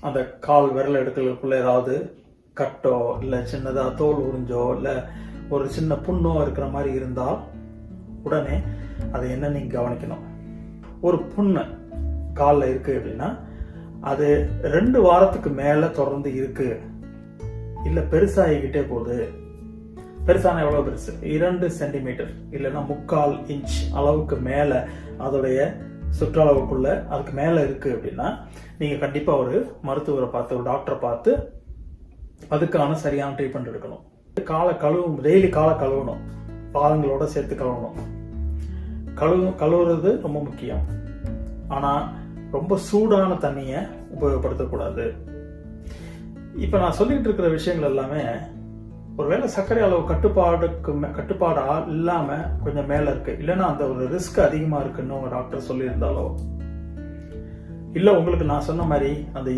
அந்த கால் விரல் எடுக்கிறதுக்குள்ளே ஏதாவது கட்டோ இல்லை சின்னதாக தோல் உறிஞ்சோ இல்லை ஒரு சின்ன புண்ணோ இருக்கிற மாதிரி இருந்தால் உடனே அதை என்ன நீங்கள் கவனிக்கணும்? ஒரு புண்ணு காலில் இருக்குது அப்படின்னா அது ரெண்டு வாரத்துக்கு மேலே தொடர்ந்து இருக்குது இல்லை பெருசாகிக்கிட்டே போகுது. பெருசான எவ்வளோ பெருசு? இரண்டு சென்டிமீட்டர். இல்லைன்னா முக்கால் இன்ச் அளவுக்கு மேலே அதோடைய சுற்றளவுக்குள்ள அதுக்கு மேலே இருக்குது அப்படின்னா நீங்கள் கண்டிப்பாக ஒரு மருத்துவரை பார்த்து ஒரு டாக்டரை பார்த்து அதுக்கான சரியான ட்ரீட்மெண்ட் எடுக்கணும். காலை கழுவும் டெய்லி காலை கழுவணும். பாதங்களோட சேர்த்து கழுவணும். கழுவு கழுவுறது ரொம்ப முக்கியம். ஆனால் ரொம்ப சூடான தண்ணியை உபயோகப்படுத்தக்கூடாது. இப்போ நான் சொல்லிட்டு இருக்கிற விஷயங்கள் எல்லாமே ஒருவேளை சர்க்கரை அளவு கட்டுப்பாடுக்கு கட்டுப்பாடா இல்லாம கொஞ்சம் மேல இருக்கு. இல்லைன்னா அந்த ஒரு ரிஸ்க் அதிகமா இருக்குன்னு உங்க டாக்டர் சொல்லியிருந்தாலோ? இல்ல உங்களுக்கு நான் சொன்ன மாதிரி அந்த